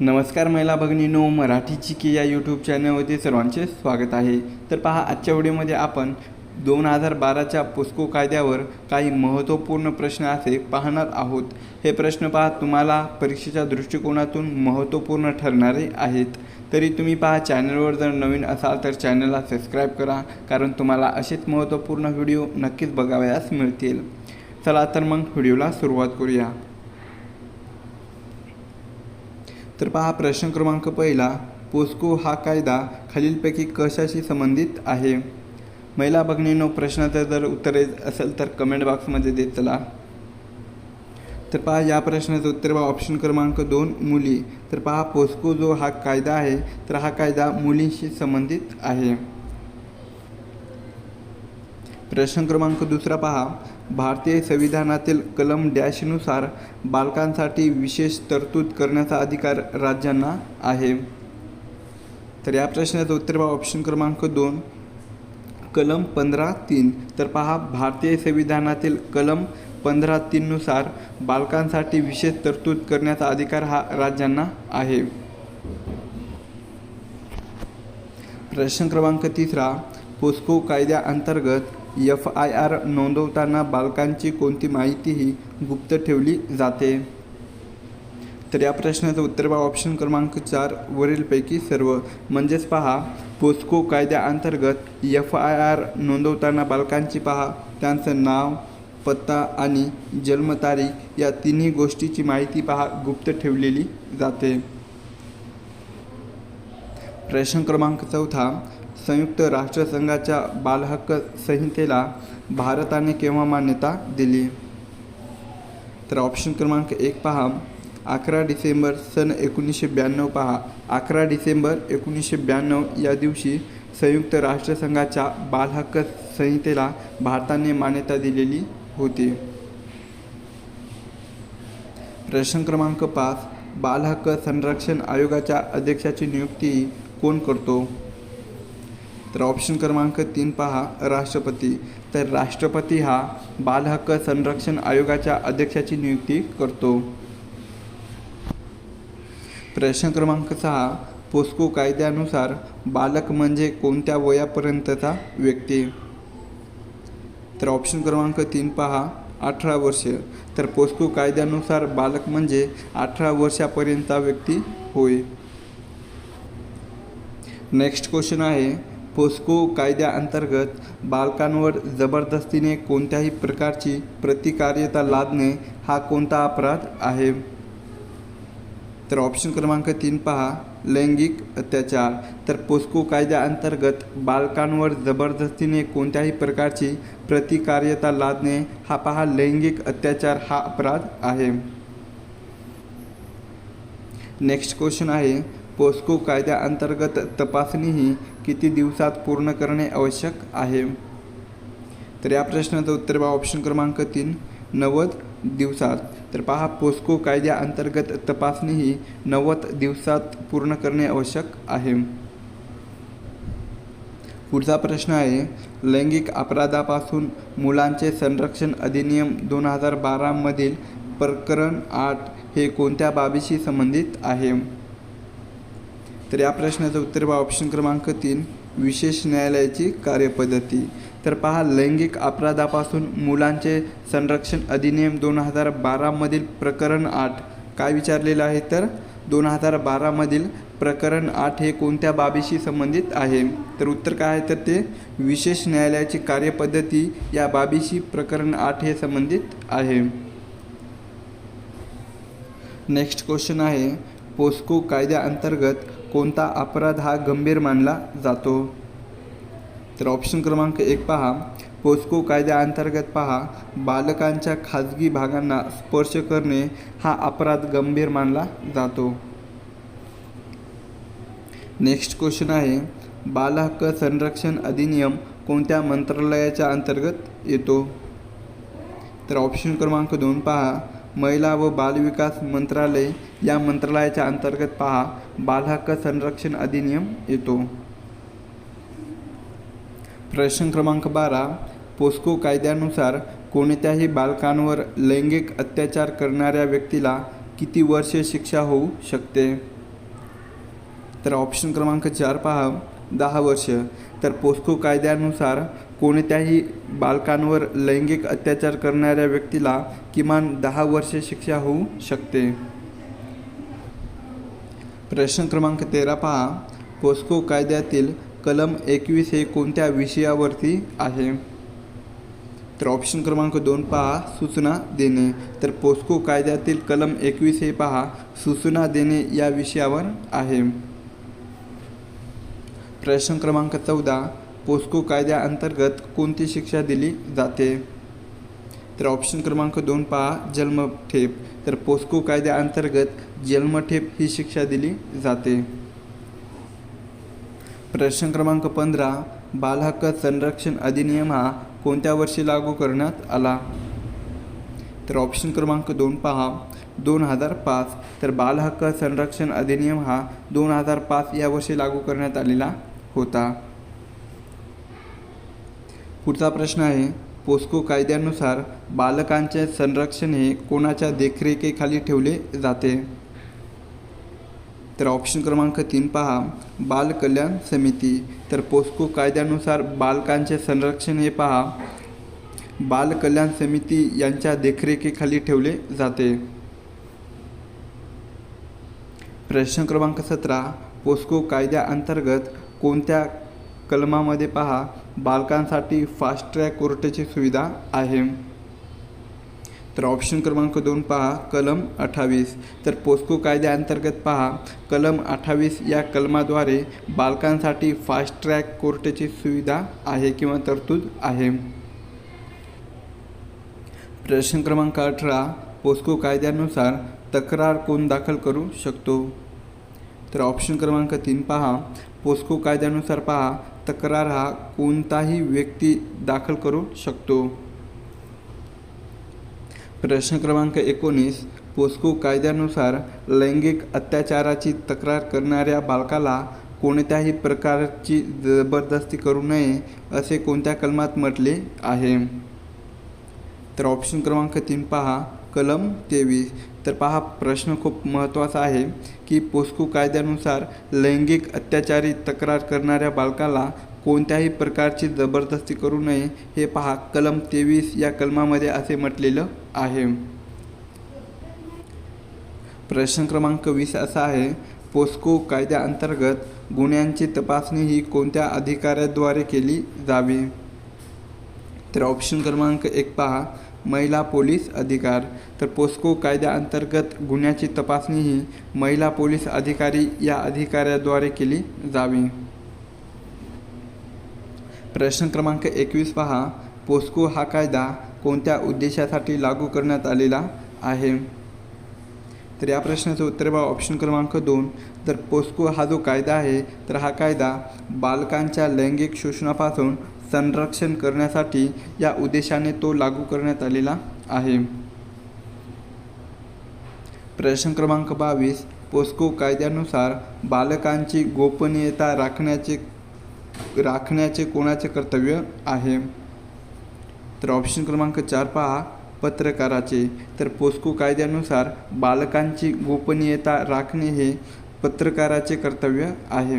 नमस्कार महिला भगिनीनो मराठीची की या यूट्यूब चॅनलवरती सर्वांचे स्वागत आहे. तर पहा आजच्या व्हिडिओमध्ये आपण दोन हजार बाराच्या पोस्को कायद्यावर काही महत्त्वपूर्ण प्रश्न असे पाहणार आहोत. हे प्रश्न पहा तुम्हाला परीक्षेच्या दृष्टिकोनातून महत्त्वपूर्ण ठरणारे आहेत. तरी तुम्ही पहा चॅनलवर जर नवीन असाल तर चॅनलला सबस्क्राईब करा कारण तुम्हाला असेच महत्त्वपूर्ण व्हिडिओ नक्कीच बघावयास मिळतील. चला तर मग व्हिडिओला सुरुवात करूया. तर पहा प्रश्न क्रमांक पहिला पोस्को हा कायदा खालीलपैकी कशाशी संबंधित आहे? महिला भगिनीनो प्रश्नाचं जर उत्तर असेल तर कमेंट बॉक्समध्ये देत चला. तर पहा या प्रश्नाचं उत्तर बा ऑप्शन क्रमांक दोन मुली. तर पहा पोस्को जो हा कायदा आहे तर हा कायदा मुलींशी संबंधित आहे. प्रश्न क्रमांक दुसरा पहा. भारतीय संविधानातील कलम डॅशनुसार बालकांसाठी विशेष तरतूद करण्याचा अधिकार राज्यांना आहे. तर या प्रश्नाचं उत्तर पहा ऑप्शन क्रमांक दोन. कलम पंधरा तीन. तर पहा भारतीय संविधानातील कलम पंधरा तीननुसार बालकांसाठी विशेष तरतूद करण्याचा अधिकार हा राज्यांना आहे. प्रश्न क्रमांक तिसरा. पोस्को कायद्याअंतर्गत एफ आय आर नोंदवताना बालकांची कोणती माहितीही गुप्त ठेवली जाते? तर या प्रश्नाचं उत्तर पहा. ऑप्शन क्रमांक चार वरीलपैकी सर्व. म्हणजेच पहा पोस्को कायद्याअंतर्गत एफ आय आर नोंदवताना बालकांची पहा. त्यांचं नाव पत्ता आणि जन्मतारीख या तिन्ही गोष्टीची माहिती पहा. गुप्त ठेवलेली जाते. प्रश्न क्रमांक चौथा संयुक्त राष्ट्रसंघाच्या बालहक्क संहितेला भारताने केव्हा मान्यता दिली? तर ऑप्शन क्रमांक एक पहा. अकरा डिसेंबर सन एकोणीसशे ब्याण्णव पहा. अकरा डिसेंबर एकोणीसशे ब्याण्णव या दिवशी संयुक्त राष्ट्रसंघाच्या बालहक्क संहितेला भारताने मान्यता दिलेली होती. प्रश्न क्रमांक पाच. बालहक्क संरक्षण आयोगाच्या अध्यक्षाची नियुक्ती कोण करतो? तर ऑप्शन क्रमांक तीन पहा राष्ट्रपती. तर राष्ट्रपती हा बालहक्क संरक्षण आयोगाच्या अध्यक्षाची नियुक्ती करतो. प्रश्न क्रमांक सहा पोस्को कायद्यानुसार बालक म्हणजे कोणत्या वयापर्यंतचा व्यक्ती? तर ऑप्शन क्रमांक तीन पहा अठरा वर्ष. तर पोस्को कायद्यानुसार बालक म्हणजे अठरा वर्षापर्यंतचा व्यक्ती होय. नेक्स्ट क्वेश्चन आहे पोस्को कायद्याअंतर्गत बालकांवर जबरदस्तीने कोणत्याही प्रकारची प्रतिकार्यता लादणे हा कोणता अपराध आहे? तर ऑप्शन क्रमांक तीन पहा. लैंगिक अत्याचार. तर पोस्को कायद्याअंतर्गत बालकांवर जबरदस्तीने कोणत्याही प्रकारची प्रतिकार्यता लादणे हा पहा लैंगिक अत्याचार हा अपराध आहे. नेक्स्ट क्वेश्चन आहे. पोस्को कायद्याअंतर्गत तपासणी ही किती दिवसात पूर्ण करणे आवश्यक आहे? तर या प्रश्नाचं उत्तर बा ऑप्शन क्रमांक तीन नव्वद दिवसात. तर पहा पोस्को कायद्याअंतर्गत तपासणी ही नव्वद दिवसात पूर्ण करणे आवश्यक आहे. पुढचा प्रश्न आहे लैंगिक अपराधापासून मुलांचे संरक्षण अधिनियम दोन हजार बारामधील प्रकरण आठ हे कोणत्या बाबीशी संबंधित आहे? तर या प्रश्नाचं उत्तर बा ऑप्शन क्रमांक तीन विशेष न्यायालयाची कार्यपद्धती. तर पहा लैंगिक अपराधापासून मुलांचे संरक्षण अधिनियम दोन हजार बारामधील प्रकरण आठ. काय विचारलेलं आहे? तर दोन हजार बारामधील प्रकरण आठ हे कोणत्या बाबीशी संबंधित आहे? तर उत्तर काय आहे? तर ते विशेष न्यायालयाची कार्यपद्धती या बाबीशी प्रकरण आठ हे संबंधित आहे. नेक्स्ट क्वेश्चन आहे. पोस्को कायद्याअंतर्गत कोणता अपराध हा गंभीर मानला जातो? तर ऑप्शन क्रमांक एक पहा. पोस्को कायद्याअंतर्गत पहा. बालकांच्या खाजगी भागांना स्पर्श करणे हा अपराध गंभीर मानला जातो. नेक्स्ट क्वेश्चन आहे. बालहक्क संरक्षण अधिनियम कोणत्या मंत्रालयाच्या अंतर्गत येतो? तर ऑप्शन क्रमांक दोन पहा. महिला व बालविकास मंत्रालय या मंत्रालयाच्या अंतर्गत पहा. बालहक्क संरक्षण अधिनियम येतो. प्रश्न क्रमांक बारा. पोस्को कायद्यानुसार कोणत्याही बालकांवर लैंगिक अत्याचार करणाऱ्या व्यक्तीला किती वर्षे शिक्षा होऊ शकते? तर ऑप्शन क्रमांक चार पहा. दहा वर्ष. तर पोस्को कायद्यानुसार कोणत्याही बालकांवर लैंगिक अत्याचार करणाऱ्या व्यक्तीला किमान दहा वर्षे शिक्षा होऊ शकते. प्रश्न क्रमांक तेरा पहा. पोस्को कायद्यातील कलम एकवीस हे कोणत्या विषयावरती आहे? तर ऑप्शन क्रमांक दोन पहा सूचना देणे. तर पोस्को कायद्यातील कलम एकवीस हे पहा सूचना देणे या विषयावर आहे. प्रश्न क्रमांक चौदा. पोस्को कायद्याअंतर्गत कोणती शिक्षा दिली जाते? तर ऑप्शन क्रमांक दोन पहा जन्मठेप. तर पोस्को कायद्याअंतर्गत जन्मठेप ही शिक्षा दिली जाते. प्रश्न क्रमांक पंधरा बालहक्क संरक्षण अधिनियम हा कोणत्या वर्षी लागू करण्यात आला? तर ऑप्शन क्रमांक दोन पहा दोन हजार पाच. तर बालहक्क संरक्षण अधिनियम हा दोन हजार पाच या वर्षी लागू करण्यात आलेला होता. पुढचा प्रश्न आहे पोस्को कायद्यानुसार बालकांचे संरक्षण हे कोणाच्या देखरेखीखाली ठेवले जाते? तर ऑप्शन क्रमांक तीन पहा बाल कल्याण समिती. तर पोस्को कायद्यानुसार बालकांचे संरक्षण हे पहा बाल कल्याण समिती यांच्या देखरेखीखाली ठेवले जाते. प्रश्न क्रमांक सतरा पोस्को कायद्याअंतर्गत कोणत्या कलमामध्ये पहा बालकांसाठी फास्ट ट्रॅक कोर्टाची सुविधा आहे. तर ऑप्शन क्रमांक दोन पहा कलम अठ्ठावीस. तर पोस्को कायद्याअंतर्गत पहा कलम अठ्ठावीस या कलमाद्वारे बालकांसाठी फास्ट ट्रॅक कोर्टाची सुविधा आहे किंवा तरतूद आहे. प्रश्न क्रमांक अठरा पोस्को कायद्यानुसार तक्रार कोण दाखल करू शकतो? तर ऑप्शन क्रमांक तीन पहा पोस्को कायद्यानुसार पहा तक्रार हा कोणताही व्यक्ती दाखल करू शकतो. प्रश्न क्रमांक एकोणीस पोस्को कायद्यानुसार लैंगिक अत्याचाराची तक्रार करणाऱ्या बालकाला कोणत्याही प्रकारची जबरदस्ती करू नये असे कोणत्या कलमात म्हटले आहे? तर ऑप्शन क्रमांक तीन पहा. कलम तेवीस. तर पहा प्रश्न खूप महत्त्वाचा आहे की पोस्को कायद्यानुसार लैंगिक अत्याचारी तक्रार करणाऱ्या बालकाला कोणत्याही प्रकारची जबरदस्ती करू नये हे पहा कलम तेवीस या कलमामध्ये असे म्हटलेलं आहे. प्रश्न क्रमांक वीस असा आहे पोस्को कायद्याअंतर्गत गुन्ह्यांची तपासणी ही कोणत्या अधिकाऱ्याद्वारे केली जावी? तर ऑप्शन क्रमांक एक पहा महिला पोलीस अधिकार. तर पोस्को कायद्याअंतर्गत गुन्ह्याची तपासणी ही महिला पोलीस अधिकारी या अधिकाऱ्याद्वारे केली जावी. प्रश्न क्रमांक एकवीस पहा. पोस्को हा कायदा कोणत्या उद्देशासाठी लागू करण्यात आलेला आहे? तर या प्रश्नाचं उत्तर बा ऑप्शन क्रमांक दोन. तर पोस्को हा जो कायदा आहे तर हा कायदा बालकांच्या लैंगिक शोषणापासून संरक्षण करण्यासाठी या उद्देशाने तो लागू करण्यात आलेला आहे. प्रश्न क्रमांक बावीस पोस्को कायद्यानुसार बालकांची गोपनीयता राखण्याचे राखण्याचे कोणाचे कर्तव्य आहे? तर ऑप्शन क्रमांक चार पहा पत्रकाराचे. तर पोस्को कायद्यानुसार बालकांची गोपनीयता राखणे हे पत्रकाराचे कर्तव्य आहे.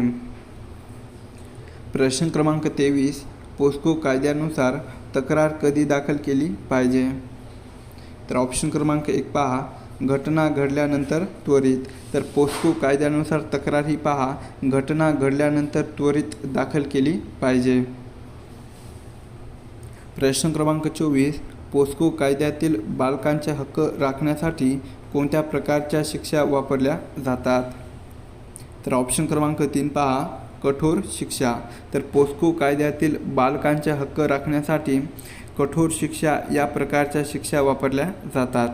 प्रश्न क्रमांक तेवीस पोस्को कायद्यानुसार तक्रार कधी दाखल केली पाहिजे? तर ऑप्शन क्रमांक एक पहा. घटना घडल्यानंतर त्वरित. तर पोस्को कायद्यानुसार तक्रार ही पहा. घटना घडल्यानंतर त्वरित दाखल केली पाहिजे. प्रश्न क्रमांक चोवीस. पोस्को कायद्यातील बालकांचे हक्क राखण्यासाठी कोणत्या प्रकारच्या शिक्षा वापरल्या जातात? तर ऑप्शन क्रमांक तीन पहा. कठोर शिक्षा. तर पोस्को कायद्यातील बालकांचे हक्क राखण्यासाठी कठोर शिक्षा या प्रकारच्या शिक्षा वापरल्या जातात.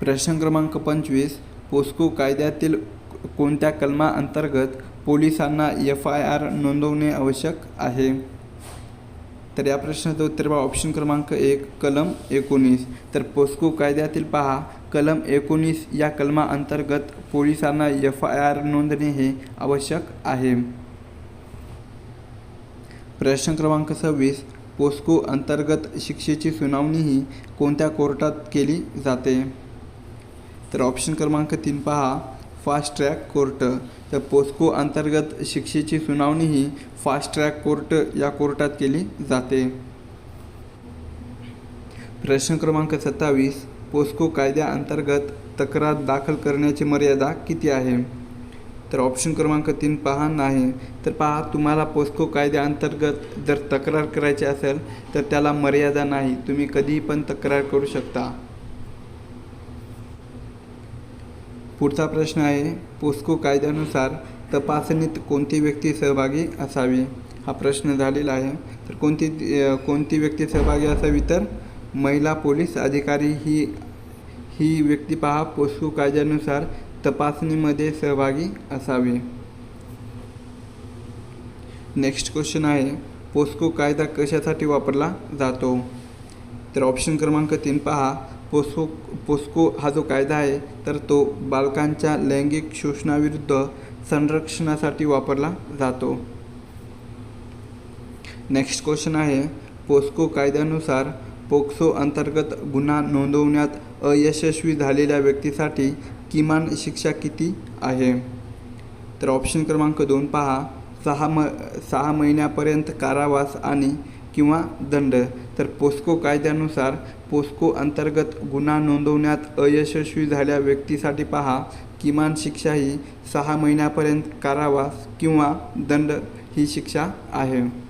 प्रश्न क्रमांक पंचवीस. पोस्को कायद्यातील कोणत्या कलमाअंतर्गत पोलिसांना एफ आय आर नोंदवणे आवश्यक आहे? तर या प्रश्नाचं उत्तर पहा. ऑप्शन क्रमांक एक कलम एकोणीस. तर पोस्को कायद्यातील पहा. कलम एकोणीस या कलमाअंतर्गत पोलिसांना एफ आय आर नोंदणे हे आवश्यक आहे. प्रश्न क्रमांक सव्वीस पोस्को अंतर्गत शिक्षेची सुनावणी ही कोणत्या कोर्टात केली जाते? तर ऑप्शन क्रमांक तीन पहा फास्ट ट्रॅक कोर्ट तर पोस्को अंतर्गत शिक्षेची सुनावणी ही फास्ट ट्रॅक कोर्ट या कोर्टात केली जाते. प्रश्न क्रमांक सत्तावीस पोस्को कायद्याअंतर्गत तक्रार दाखल करण्याची मर्यादा किती आहे? तर ऑप्शन क्रमांक तीन पहा. नाही तर पहा तुम्हाला पोस्को कायद्याअंतर्गत जर तक्रार करायची असेल तर त्याला मर्यादा नाही. तुम्ही कधीही पण तक्रार करू शकता. पुढचा प्रश्न आहे पोस्को कायद्यानुसार तपासणीत कोणती व्यक्ती सहभागी असावी? हा प्रश्न झालेला आहे. तर कोणती कोणती व्यक्ती सहभागी असावी? तर महिला पोलीस अधिकारी ही ही व्यक्ती पहा पोस्को कायद्यानुसार तपासणीमध्ये सहभागी असावी. नेक्स्ट क्वेश्चन आहे पोस्को कायदा कशासाठी वापरला जातो? तर ऑप्शन क्रमांक तीन पहा पोस्को पोस्को हा जो कायदा आहे तर तो बालकांच्या लैंगिक शोषणाविरुद्ध संरक्षणासाठी वापरला जातो. नेक्स्ट क्वेश्चन आहे पोस्को कायद्यानुसार पोक्सो अंतर्गत गुन्हा नोंदवण्यात अयशस्वी झालेल्या व्यक्तीसाठी किमान शिक्षा किती आहे? तर ऑप्शन क्रमांक दोन पहा. सहा म सहा महिन्यापर्यंत कारावास आणि किंवा दंड. तर पोस्को कायद्यानुसार पोस्को अंतर्गत गुन्हा नोंदवण्यात अयशस्वी झाल्या व्यक्तीसाठी पहा. किमान शिक्षा ही सहा महिन्यापर्यंत कारावास किंवा दंड ही शिक्षा आहे.